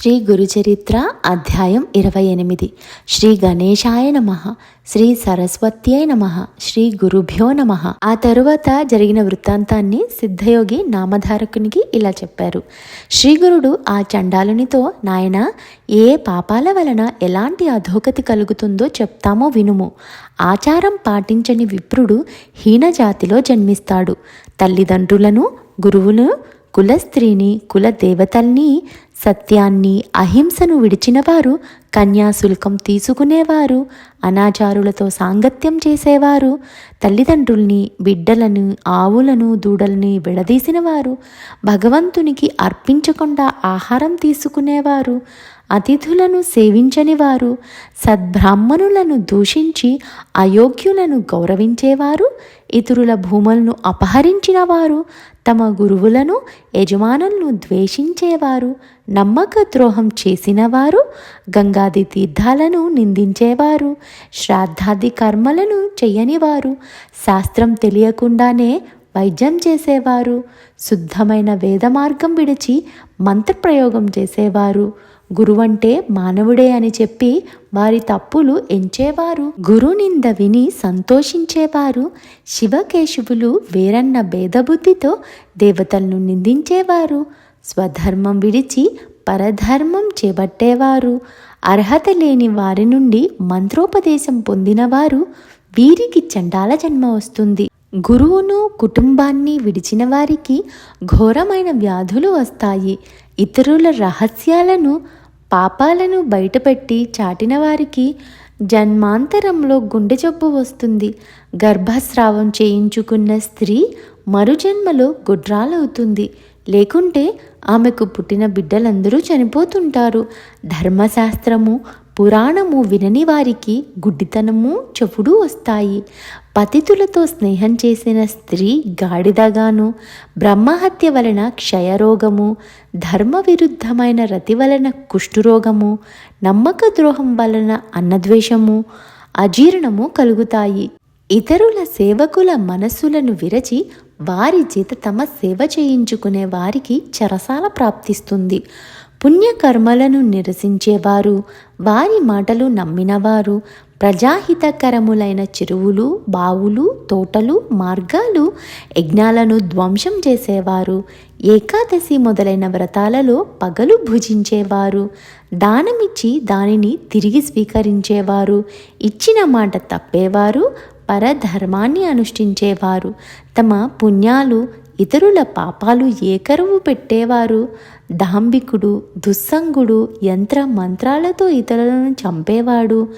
శ్రీ గురుచరిత్ర అధ్యాయం ఇరవై ఎనిమిది. శ్రీ గణేశాయ నమ. శ్రీ సరస్వత్యై నమ. శ్రీ గురుభ్యో నమ. ఆ తరువాత జరిగిన వృత్తాంతాన్ని సిద్ధయోగి నామధారకునికి ఇలా చెప్పారు. శ్రీగురుడు ఆ చండాలునితో నాయన ఏ పాపాల వలన ఎలాంటి అధోగతి కలుగుతుందో చెప్తామో వినుము. ఆచారం పాటించని విప్రుడు హీనజాతిలో జన్మిస్తాడు. తల్లిదండ్రులను గురువును కులస్త్రీని కుల దేవతల్ని సత్యాన్ని అహింసను విడిచినవారు కన్యాశుల్కం తీసుకునేవారు అనాచారులతో సాంగత్యం చేసేవారు తల్లిదండ్రుల్ని బిడ్డలను ఆవులను దూడల్ని విడదీసినవారు భగవంతునికి అర్పించకుండా ఆహారం తీసుకునేవారు అతిథులను సేవించని వారు సద్బ్రాహ్మణులను దూషించి అయోగ్యులను గౌరవించేవారు ఇతరుల భూములను అపహరించిన వారు తమ గురువులను యజమానులను ద్వేషించేవారు నమ్మక ద్రోహం చేసినవారు గంగాది తీర్థాలను నిందించేవారు శ్రాద్ధాది కర్మలను చేయనివారు శాస్త్రం తెలియకుండానే వైద్యం చేసేవారు శుద్ధమైన వేద మార్గం విడిచి మంత్రప్రయోగం చేసేవారు గురువంటే మానవుడే అని చెప్పి వారి తప్పులు ఎంచేవారు. గురునింద విని సంతోషించేవారు. శివకేశవులు వేరన్న భేదబుద్ధితో దేవతలను నిందించేవారు. స్వధర్మం విడిచి పరధర్మం చేపట్టేవారు. అర్హత లేని వారి నుండి మంత్రోపదేశం పొందినవారు. వీరికి చండాల జన్మ వస్తుంది. గురువును కుటుంబాన్ని విడిచిన వారికి ఘోరమైన వ్యాధులు వస్తాయి. ఇతరుల రహస్యాలను పాపాలను బయటపెట్టి చాటిన వారికి జన్మాంతరంలో గుండె జబ్బు వస్తుంది. గర్భస్రావం చేయించుకున్న స్త్రీ మరుజన్మలో గుడ్రాలవుతుంది. లేకుంటే ఆమెకు పుట్టిన బిడ్డలందరూ చనిపోతుంటారు. ధర్మశాస్త్రము పురాణము వినని వారికి గుడ్డితనము చెవుడు వస్తాయి. పతితులతో స్నేహం చేసిన స్త్రీ గాడిదగాను బ్రహ్మహత్య వలన క్షయరోగము ధర్మ విరుద్ధమైన రతి వలన కుష్ఠురోగము నమ్మక ద్రోహం వలన అన్నద్వేషము అజీర్ణము కలుగుతాయి. ఇతరుల సేవకుల మనస్సులను విరచి వారి చేత తమ సేవ చేయించుకునే వారికి చరసాల ప్రాప్తిస్తుంది. పుణ్యకర్మలను నిరసించేవారు వారి మాటలు నమ్మినవారు ప్రజాహితకరములైన చెరువులు బావులు తోటలు మార్గాలు యజ్ఞాలను ధ్వంసం చేసేవారు ఏకాదశి మొదలైన వ్రతాలలో పగలు భుజించేవారు దానమిచ్చి దానిని తిరిగి స్వీకరించేవారు ఇచ్చిన మాట తప్పేవారు పరధర్మాన్ని అనుష్ఠించేవారు తమ పుణ్యాలు ఇతరుల పాపాలు ఏకరువు పెట్టేవారు? దాంబికుడు దుస్సంగుడు యంత్ర మంత్రాలతో ఇతరులను చంపేవాడు.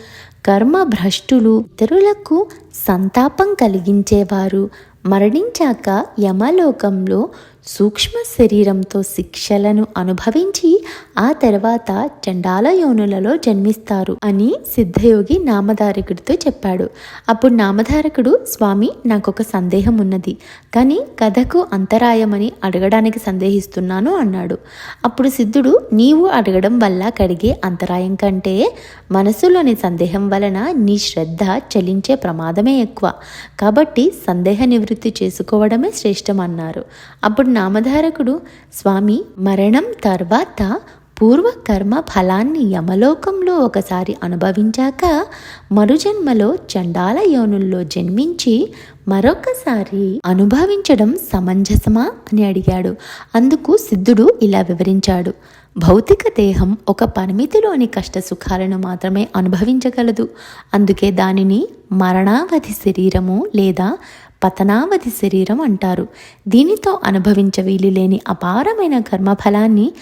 కర్మభ్రష్టులు ఇతరులకు సంతాపం కలిగించేవారు. మరణించాక యమలోకంలో సూక్ష్మ శరీరంతో శిక్షలను అనుభవించి ఆ తర్వాత చండాల యోనులలో జన్మిస్తారు అని సిద్ధయోగి నామధారకుడితో చెప్పాడు. అప్పుడు నామధారకుడు స్వామి నాకొక సందేహం ఉన్నది. కానీ కథకు అంతరాయమని అడగడానికి సందేహిస్తున్నాను అన్నాడు. అప్పుడు సిద్ధుడు నీవు అడగడం వల్ల కడిగే అంతరాయం కంటే మనసులోని సందేహం వలన నీ శ్రద్ధ చలించే ప్రమాదమే ఎక్కువ. కాబట్టి సందేహ నివృత్తి చేసుకోవడమే శ్రేష్టం అన్నారు. అప్పుడు నామధారకుడు స్వామి మరణం తర్వాత పూర్వకర్మ ఫలాన్ని యమలోకంలో ఒకసారి అనుభవించాక మరుజన్మలో చండాల యోనుల్లో జన్మించి మరొకసారి అనుభవించడం సమంజసమా అని అడిగాడు. అందుకు సిద్ధుడు ఇలా వివరించాడు. భౌతిక దేహం ఒక పరిమితిలోని కష్ట సుఖాలను మాత్రమే అనుభవించగలదు. అందుకే దానిని మరణావధి శరీరము లేదా పతనావధి శరీరం అంటారు. దీనితో అనుభవించ వీలులేని అపారమైన కర్మఫలాన్ని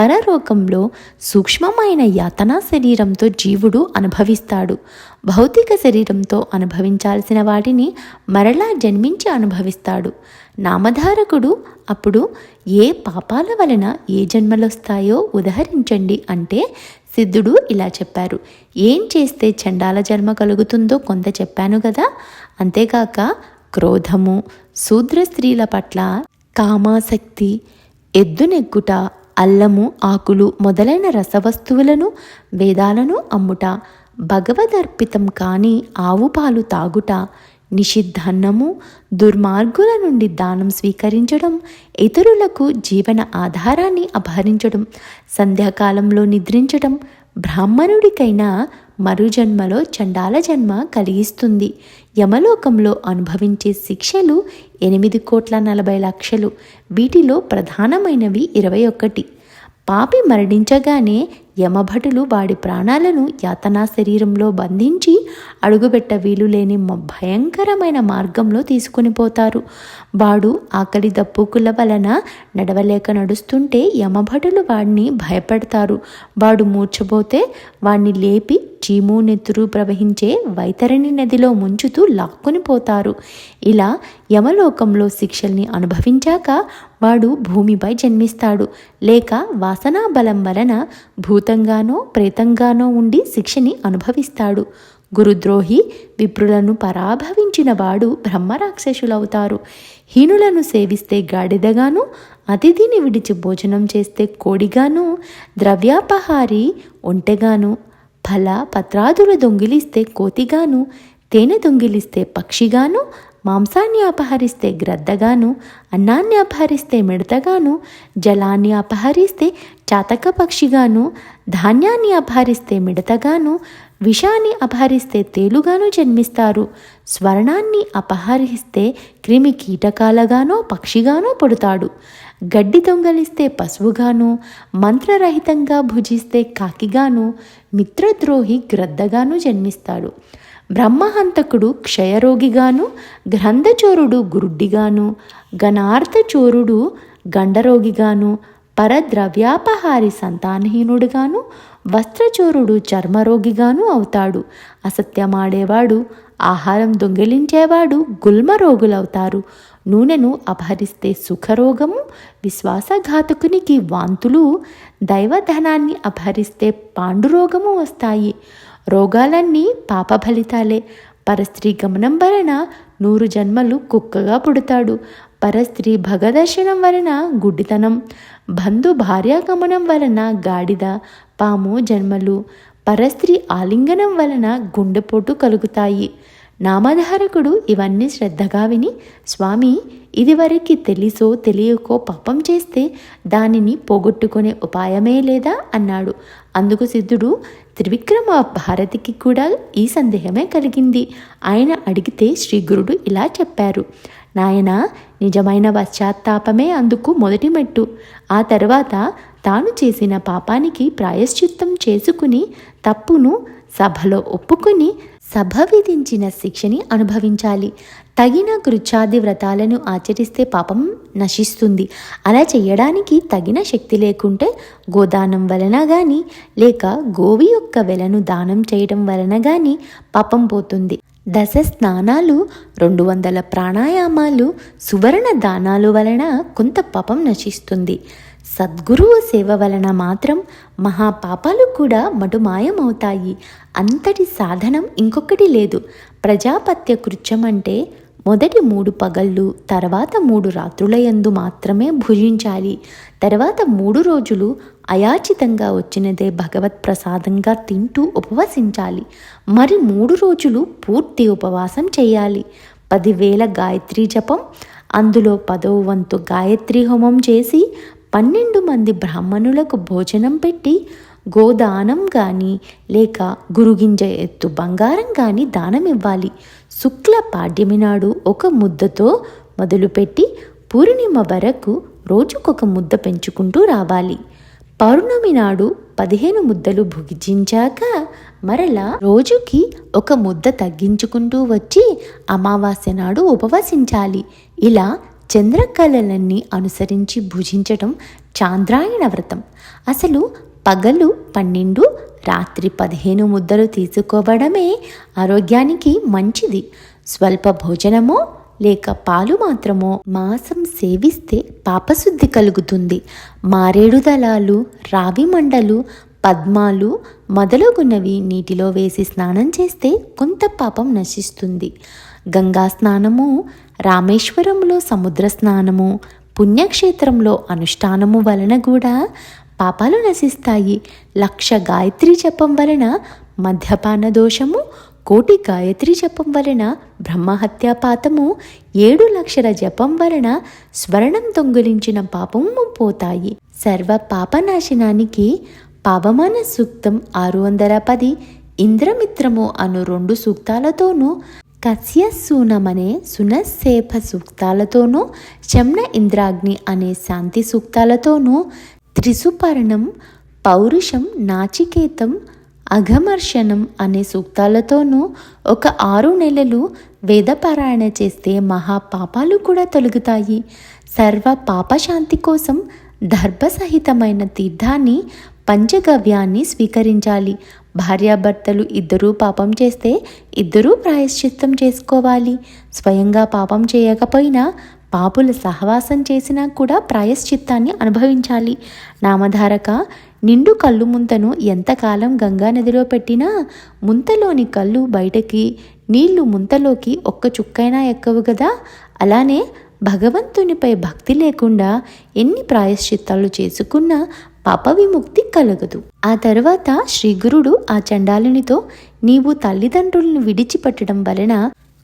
పరలోకంలో సూక్ష్మమైన యాతనా శరీరంతో జీవుడు అనుభవిస్తాడు. భౌతిక శరీరంతో అనుభవించాల్సిన వాటిని మరలా జన్మించి అనుభవిస్తాడు. నామధారకుడు అప్పుడు ఏ పాపాల వలన ఏ జన్మలొస్తాయో ఉదహరించండి అంటే సిద్ధుడు ఇలా చెప్పారు. ఏం చేస్తే చండాల జన్మ కలుగుతుందో కొంత చెప్పాను కదా అంతేకాక క్రోధము శూద్ర స్త్రీల పట్ల కామాసక్తి ఎద్దునెగ్గుట అల్లము ఆకులు మొదలైన రసవస్తువులను వేదాలను అమ్ముట భగవదర్పితం కాని ఆవు పాలు తాగుట నిషిద్ధన్నము దుర్మార్గుల నుండి దానం స్వీకరించడం ఇతరులకు జీవన ఆధారాన్ని అపహరించడం సంధ్యాకాలంలో నిద్రించడం బ్రాహ్మణుడికైనా మరుజన్మలో చండాల జన్మ కలిగిస్తుంది. యమలోకంలో అనుభవించే శిక్షలు ఎనిమిది కోట్ల నలభై లక్షలు. వీటిలో ప్రధానమైనవి ఇరవై ఒకటి. పాపి మరణించగానే యమభటులు వాడి ప్రాణాలను యాతనా శరీరంలో బంధించి అడుగుబెట్ట వీలు లేని భయంకరమైన మార్గంలో తీసుకుని పోతారు. వాడు ఆకలి దప్పుకుల వలన నడవలేక నడుస్తుంటే యమభటులు వాడిని భయపెడతారు. వాడు మూర్చబోతే వాణ్ణి లేపి చీము నెత్తురు ప్రవహించే వైతరణి నదిలో ముంచుతూ లాక్కుని పోతారు. ఇలా యమలోకంలో శిక్షల్ని అనుభవించాక వాడు భూమిపై జన్మిస్తాడు. లేక వాసనా బలం వలన భూతంగానో ప్రేతంగానో ఉండి శిక్షని అనుభవిస్తాడు. గురుద్రోహి విప్రులను పరాభవించిన వాడు బ్రహ్మరాక్షసులవుతారు. హీనులను సేవిస్తే గాడిదగాను అతిథిని విడిచి భోజనం చేస్తే కోడిగాను ద్రవ్యాపహారి ఒంటెగాను ఫల పత్రాదులు దొంగిలిస్తే కోతిగాను తేనె దొంగిలిస్తే పక్షిగాను మాంసాన్ని అపహరిస్తే గ్రద్దగాను అన్నాన్ని అపహరిస్తే మిడతగాను జలాన్ని అపహరిస్తే చాతక పక్షిగాను ధాన్యాన్ని అపహరిస్తే మిడతగాను విషాన్ని అపహరిస్తే తేలుగాను జన్మిస్తారు. స్వర్ణాన్ని అపహరిస్తే క్రిమి కీటకాలగానో పక్షిగానో పుడతాడు. గడ్డి దొంగలిస్తే పశువుగాను మంత్రరహితంగా భుజిస్తే కాకిగాను మిత్రద్రోహి గ్రద్దగాను జన్మిస్తాడు. బ్రహ్మహంతకుడు క్షయరోగిగాను గ్రంథచోరుడు గురుడ్డిగాను గణార్థచోరుడు గండరోగిగాను పరద్రవ్యాపహారి సంతానహీనుడుగాను వస్త్రచోరుడు చర్మరోగిగాను అవుతాడు. అసత్యమాడేవాడు ఆహారం దొంగిలించేవాడు గుల్మరోగులవుతారు. నూనెను అపహరిస్తే సుఖరోగము విశ్వాసఘాతకునికి వాంతులు దైవధనాన్ని అపహరిస్తే పాండురోగము వస్తాయి. రోగాలన్నీ పాప ఫలితాలే పరస్త్రీ గమనం వలన నూరు జన్మలు కుక్కగా పుడతాడు. పరస్త్రీ భగదర్శనం వలన గుడ్డితనం. బంధు భార్యాగమనం వలన గాడిద పాము జన్మలు. పరస్త్రీ ఆలింగనం వలన గుండెపోటు కలుగుతాయి. నామధారకుడు ఇవన్నీ శ్రద్ధగా విని స్వామి ఇదివరకు తెలిసో తెలియకో పాపం చేస్తే దానిని పోగొట్టుకునే ఉపాయమే లేదా? అన్నాడు. అందుకు సిద్ధుడు త్రివిక్రమ భారతికి కూడా ఈ సందేహమే కలిగింది. ఆయన అడిగితే శ్రీ గురుడు ఇలా చెప్పారు. నాయన నిజమైన పశ్చాత్తాపమే అందుకు మొదటి మెట్టు. ఆ తర్వాత తాను చేసిన పాపానికి ప్రాయశ్చిత్తం చేసుకుని తప్పును సభలో ఒప్పుకొని సభ విధించిన శిక్షని అనుభవించాలి. తగిన కృచ్ఛాది వ్రతాలను ఆచరిస్తే పాపం నశిస్తుంది. అలా చేయడానికి తగిన శక్తి లేకుంటే గోదానం వలన కానీ లేక గోవి యొక్క వెలను దానం చేయడం వలన కానీ పాపం పోతుంది. దశ స్నానాలు రెండు వందల ప్రాణాయామాలు సువర్ణ దానాలు వలన కొంత పాపం నశిస్తుంది. సద్గురువు సేవ వలన మాత్రం మహాపాపాలు కూడా మటుమాయమవుతాయి. అంతటి సాధనం ఇంకొకటి లేదు. ప్రజాపత్య కృత్యం అంటే మొదటి మూడు పగళ్ళు తర్వాత మూడు రాత్రులయందు మాత్రమే భుజించాలి. తర్వాత మూడు రోజులు అయాచితంగా వచ్చినదే భగవత్ ప్రసాదంగా తింటూ ఉపవసించాలి. మరి మూడు రోజులు పూర్తి ఉపవాసం చేయాలి. పదివేల గాయత్రీ జపం అందులో పదో వంతు గాయత్రి హోమం చేసి పన్నెండు మంది బ్రాహ్మణులకు భోజనం పెట్టి గోదానం కానీ లేక గురుగింజ ఎత్తు బంగారం కానీ దానం ఇవ్వాలి శుక్ల పాడ్యమి నాడు ఒక ముద్దతో మొదలుపెట్టి పూర్ణిమ వరకు రోజుకొక ముద్ద పెంచుకుంటూ రావాలి. పౌర్ణమి నాడు పదిహేను ముద్దలు భుగించాక మరలా రోజుకి ఒక ముద్ద తగ్గించుకుంటూ వచ్చి అమావాస్య నాడు ఉపవసించాలి. ఇలా చంద్రకళలన్నీ అనుసరించి భుజించటం చాంద్రాయణ వ్రతం. అసలు పగలు పన్నెండు రాత్రి పదిహేను ముద్దలు తీసుకోవడమే ఆరోగ్యానికి మంచిది. స్వల్ప భోజనమో లేక పాలు మాత్రమో మాంసం సేవిస్తే పాపశుద్ధి కలుగుతుంది. మారేడు దళాలు రావి మండలు పద్మాలు మొదలగునవి నీటిలో వేసి స్నానం చేస్తే కొంత పాపం నశిస్తుంది. గంగా స్నానము రామేశ్వరంలో సముద్ర స్నానము పుణ్యక్షేత్రంలో అనుష్ఠానము వలన కూడా పాపాలు నశిస్తాయి. లక్ష గాయత్రి జపం వలన మద్యపాన దోషము కోటి గాయత్రి జపం వలన బ్రహ్మహత్యాపాతము ఏడు లక్షల జపం వలన స్వర్ణం దొంగిలించిన పాపము పోతాయి. సర్వ పాపనాశనానికి పావమాన సూక్తం ఆరు వందల పది ఇంద్రమిత్రము అను రెండు సూక్తాలతోనూ కస్యసూనమనే సునస్సేఫ సూక్తాలతోనూ శమ్న ఇంద్రాగ్ని అనే శాంతి సూక్తాలతోనూ త్రిసుపర్ణం పౌరుషం నాచికేతం అఘమర్షణం అనే సూక్తాలతోనూ ఒక ఆరు నెలలు వేదపారాయణ చేస్తే మహాపాపాలు కూడా తొలగుతాయి. సర్వ పాపశాంతి కోసం దర్భసహితమైన తీర్థాన్ని పంచగవ్యాన్ని స్వీకరించాలి. భార్యాభర్తలు ఇద్దరూ పాపం చేస్తే ఇద్దరూ ప్రాయశ్చిత్తం చేసుకోవాలి. స్వయంగా పాపం చేయకపోయినా పాపుల సహవాసం చేసినా కూడా ప్రాయశ్చిత్తాన్ని అనుభవించాలి. నామధారక నిండు కళ్ళు ముంతను ఎంతకాలం గంగా నదిలో పెట్టినా ముంతలోని కళ్ళు బయటకి నీళ్ళు ముంతలోకి ఒక్క చుక్కైనా ఎక్కవు కదా అలానే భగవంతునిపై భక్తి లేకుండా ఎన్ని ప్రాయశ్చిత్తాలు చేసుకున్నా పాప విముక్తి కలగదు. ఆ తర్వాత శ్రీగురుడు ఆ చండాలునితో నీవు తల్లిదండ్రులను విడిచిపెట్టడం వలన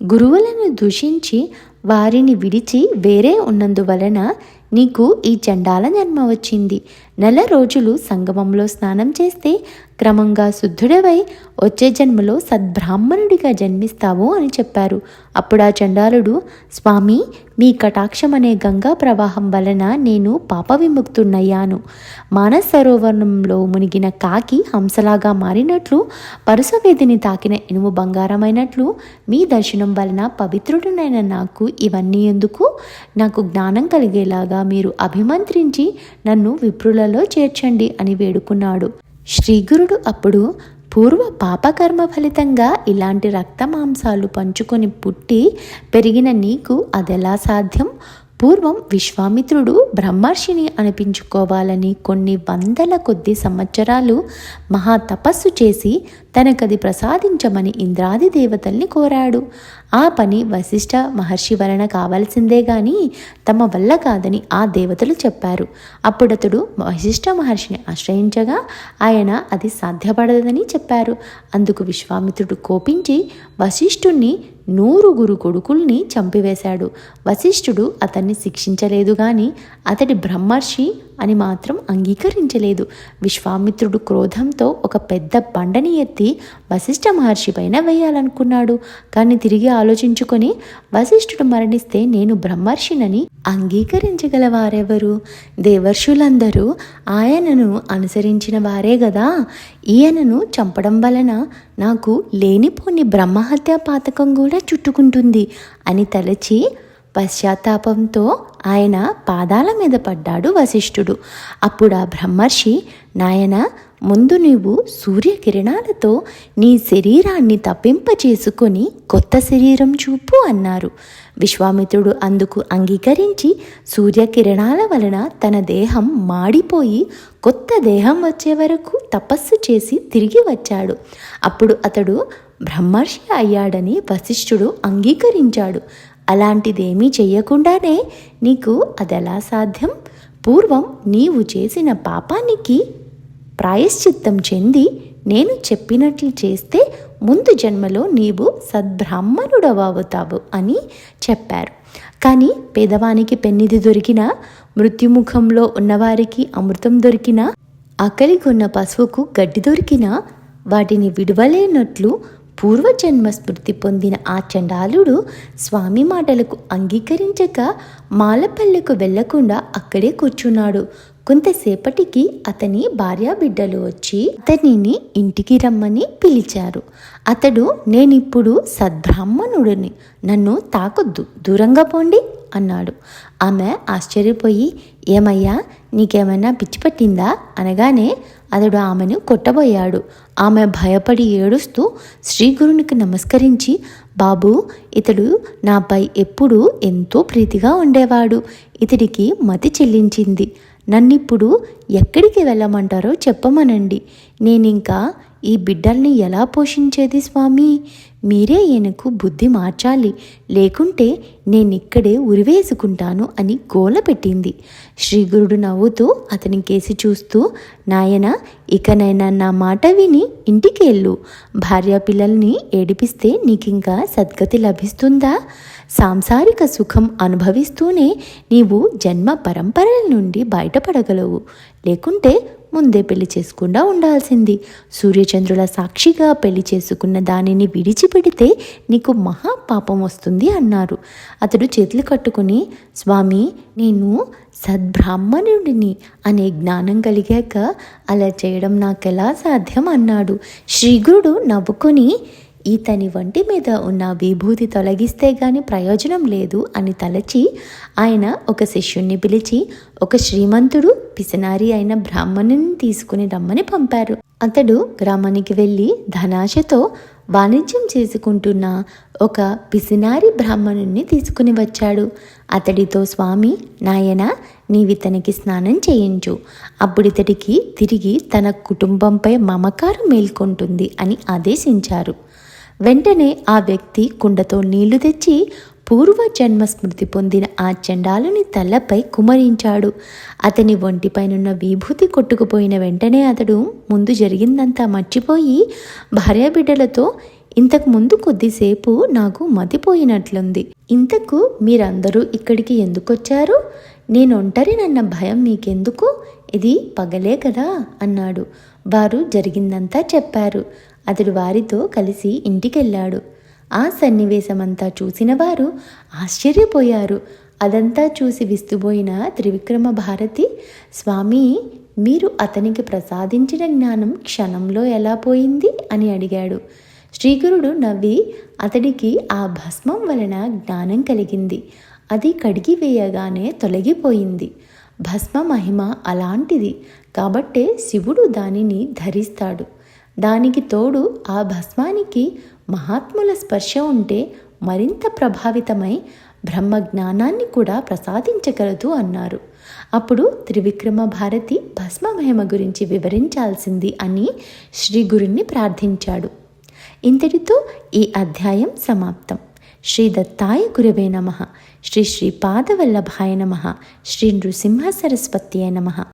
గురువులను దూషించి వారిని విడిచి వేరే ఉన్నందువలన నీకు ఈ చండాల జన్మ వచ్చింది. నెల రోజులు సంగమంలో స్నానం చేస్తే క్రమంగా శుద్ధుడవై వచ్చే జన్మలో సద్బ్రాహ్మణుడిగా జన్మిస్తావు అని చెప్పారు. అప్పుడు ఆ చండాలుడు స్వామి మీ కటాక్షం అనే గంగా ప్రవాహం వలన నేను పాప విముక్తున్నయ్యాను మానస సరోవరంలో మునిగిన కాకి హంసలాగా మారినట్లు పరుసవేదిని తాకిన ఇనుము బంగారమైనట్లు మీ దర్శనం వలన పవిత్రుడినైన నాకు ఇవన్నీ ఎందుకు? నాకు జ్ఞానం కలిగేలాగా మీరు అభిమంత్రించి నన్ను విప్రుల విప్రులలో చేర్చండి అని వేడుకున్నాడు. శ్రీగురుడు అప్పుడు పూర్వ పాపకర్మ ఫలితంగా ఇలాంటి రక్తమాంసాలు పంచుకొని పుట్టి పెరిగిన నీకు అదెలా సాధ్యం? పూర్వం విశ్వామిత్రుడు బ్రహ్మర్షిని అనిపించుకోవాలని కొన్ని వందల కొద్ది సంవత్సరాలు మహా తపస్సు చేసి తనకది ప్రసాదించమని ఇంద్రాది దేవతల్ని కోరాడు. ఆ పని వశిష్ఠ మహర్షి వలన కావాల్సిందే గాని తమ వల్ల కాదని ఆ దేవతలు చెప్పారు. అప్పుడతడు వశిష్ఠ మహర్షిని ఆశ్రయించగా ఆయన అది సాధ్యపడదని చెప్పారు. అందుకు విశ్వామిత్రుడు కోపించి వశిష్ఠుణ్ణి నూరుగురు కొడుకుల్ని చంపివేశాడు. వశిష్ఠుడు అతన్ని శిక్షించలేదు గాని అతడి బ్రహ్మర్షి అని మాత్రం అంగీకరించలేదు. విశ్వామిత్రుడు క్రోధంతో ఒక పెద్ద బండని ఎత్తి వశిష్ఠ మహర్షి పైన వేయాలనుకున్నాడు. కానీ తిరిగి ఆలోచించుకొని వశిష్ఠుడు మరణిస్తే నేను బ్రహ్మర్షినని అంగీకరించగలవారెవరు? దేవర్షులందరూ ఆయనను అనుసరించిన వారే గదా. ఈయనను చంపడం వలన నాకు లేనిపోని బ్రహ్మహత్య పాతకం కూడా చుట్టుకుంటుంది అని తలచి పశ్చాత్తాపంతో ఆయన పాదాల మీద పడ్డాడు వశిష్ఠుడు. అప్పుడు ఆ బ్రహ్మర్షి నాయన ముందు నీవు సూర్యకిరణాలతో నీ శరీరాన్ని తప్పింపచేసుకొని కొత్త శరీరం చూపు అన్నారు. విశ్వామిత్రుడు అందుకు అంగీకరించి సూర్యకిరణాల వలన తన దేహం మాడిపోయి కొత్త దేహం వచ్చే వరకు తపస్సు చేసి తిరిగి వచ్చాడు. అప్పుడు అతడు బ్రహ్మర్షి అయ్యాడని వశిష్ఠుడు అంగీకరించాడు. అలాంటిదేమీ చెయ్యకుండానే నీకు అదెలా సాధ్యం? పూర్వం నీవు చేసిన పాపానికి ప్రాయశ్చిత్తం చెంది నేను చెప్పినట్లు చేస్తే ముందు జన్మలో నీవు సద్బ్రాహ్మణుడవవుతావు అని చెప్పారు. కానీ పేదవానికి పెన్నిది దొరికినా మృత్యుముఖంలో ఉన్నవారికి అమృతం దొరికినా ఆకలిగొన్న పశువుకు గడ్డి దొరికినా వాటిని విడవలేనట్లు పూర్వజన్మ స్మృతి పొందిన ఆ చండాలుడు స్వామి మాటలకు అంగీకరించక మాలపల్లెకు వెళ్ళకుండా అక్కడే కూర్చున్నాడు. కొంతసేపటికి అతని భార్యాబిడ్డలు వచ్చి అతనిని ఇంటికి రమ్మని పిలిచారు. అతడు నేనిప్పుడు సద్బ్రాహ్మణుడిని. నన్ను తాకొద్దు. దూరంగా పోండి అన్నాడు. ఆమె ఆశ్చర్యపోయి ఏమయ్యా నీకేమైనా పిచ్చి పట్టిందా? అనగానే అతడు ఆమెను కొట్టబోయాడు. ఆమె భయపడి ఏడుస్తూ శ్రీగురునికి నమస్కరించి బాబు ఇతడు నాపై ఎప్పుడూ ఎంతో ప్రీతిగా ఉండేవాడు. ఇతడికి మతి చెల్లించింది. నన్నిప్పుడు ఎక్కడికి వెళ్ళమంటారో చెప్పమనండి. నేనింకా ఈ బిడ్డల్ని ఎలా పోషించేది స్వామి? మీరే ఈయనకు బుద్ధి మార్చాలి. లేకుంటే నేనిక్కడే ఉరివేసుకుంటాను అని గోల పెట్టింది. శ్రీగురుడు నవ్వుతూ అతని కేసి చూస్తూ నాయన ఇకనైనా నా మాట విని ఇంటికెళ్ళు. భార్య పిల్లల్ని ఏడిపిస్తే నీకింకా సద్గతి లభిస్తుందా? సాంసారిక సుఖం అనుభవిస్తూనే నీవు జన్మ పరంపరల నుండి బయటపడగలవు. లేకుంటే ముందే పెళ్ళి చేసుకుండా ఉండాల్సింది. సూర్యచంద్రుల సాక్షిగా పెళ్ళి చేసుకున్న దానిని విడిచిపెడితే నీకు మహాపాపం వస్తుంది అన్నారు. అతడు చేతులు కట్టుకుని స్వామి నేను సద్బ్రాహ్మణుడిని అనే జ్ఞానం కలిగాక అలా చేయడం నాకెలా సాధ్యం? అన్నాడు. శ్రీగురుడు నవ్వుకొని ఈతని వంటి మీద ఉన్న విభూతి తొలగిస్తే గాని ప్రయోజనం లేదు అని తలచి ఆయన ఒక శిష్యుణ్ణి పిలిచి ఒక శ్రీమంతుడు పిసినారి అయిన బ్రాహ్మణుని తీసుకుని రమ్మని పంపారు. అతడు గ్రామానికి వెళ్ళి ధనాశతో వాణిజ్యం చేసుకుంటున్న ఒక పిసినారి బ్రాహ్మణుణ్ణి తీసుకుని వచ్చాడు. అతడితో స్వామి నాయన నీవితనికి స్నానం చేయించు. అప్పుడితడికి తిరిగి తన కుటుంబంపై మమకారం మేల్కొంటుంది అని ఆదేశించారు. వెంటనే ఆ వ్యక్తి కుండతో నీళ్ళు తెచ్చి పూర్వ జన్మ స్మృతి పొందిన ఆ చండాలుని తలపై కుమరించాడు. అతని ఒంటిపైనున్న విభూతి కొట్టుకుపోయిన వెంటనే అతడు ముందు జరిగిందంతా మర్చిపోయి భార్యాబిడ్డలతో ఇంతకు ముందు కొద్దిసేపు నాకు మతిపోయినట్లుంది. ఇంతకు మీరందరూ ఇక్కడికి ఎందుకొచ్చారు? నేను ఒంటరినన్న భయం మీకెందుకు? ఇది పగలే కదా అన్నాడు. వారు జరిగిందంతా చెప్పారు. అతడు వారితో కలిసి ఇంటికెళ్ళాడు. ఆ సన్నివేశమంతా చూసిన వారు ఆశ్చర్యపోయారు. అదంతా చూసి విస్తుపోయిన త్రివిక్రమ భారతి స్వామి మీరు అతనికి ప్రసాదించిన జ్ఞానం క్షణంలో ఎలా పోయింది? అని అడిగాడు. శ్రీగురుడు నవ్వి అతడికి ఆ భస్మం వలన జ్ఞానం కలిగింది. అది కడిగి వేయగానే తొలగిపోయింది. భస్మ మహిమ అలాంటిది కాబట్టే శివుడు దానిని ధరిస్తాడు. దానికి తోడు ఆ భస్మానికి మహాత్ముల స్పర్శ ఉంటే మరింత ప్రభావితమై బ్రహ్మ జ్ఞానాన్ని కూడా ప్రసాదించగలదు అన్నారు. అప్పుడు త్రివిక్రమ భారతి భస్మమహిమ గురించి వివరించాల్సింది అని శ్రీ గురుణ్ణి ప్రార్థించాడు. ఇంతటితో ఈ అధ్యాయం సమాప్తం. శ్రీ దత్తాయ గురవే నమ. శ్రీ శ్రీ పాదవల్లభాయ నమ. శ్రీ నృసింహ సరస్వత్యే నమ.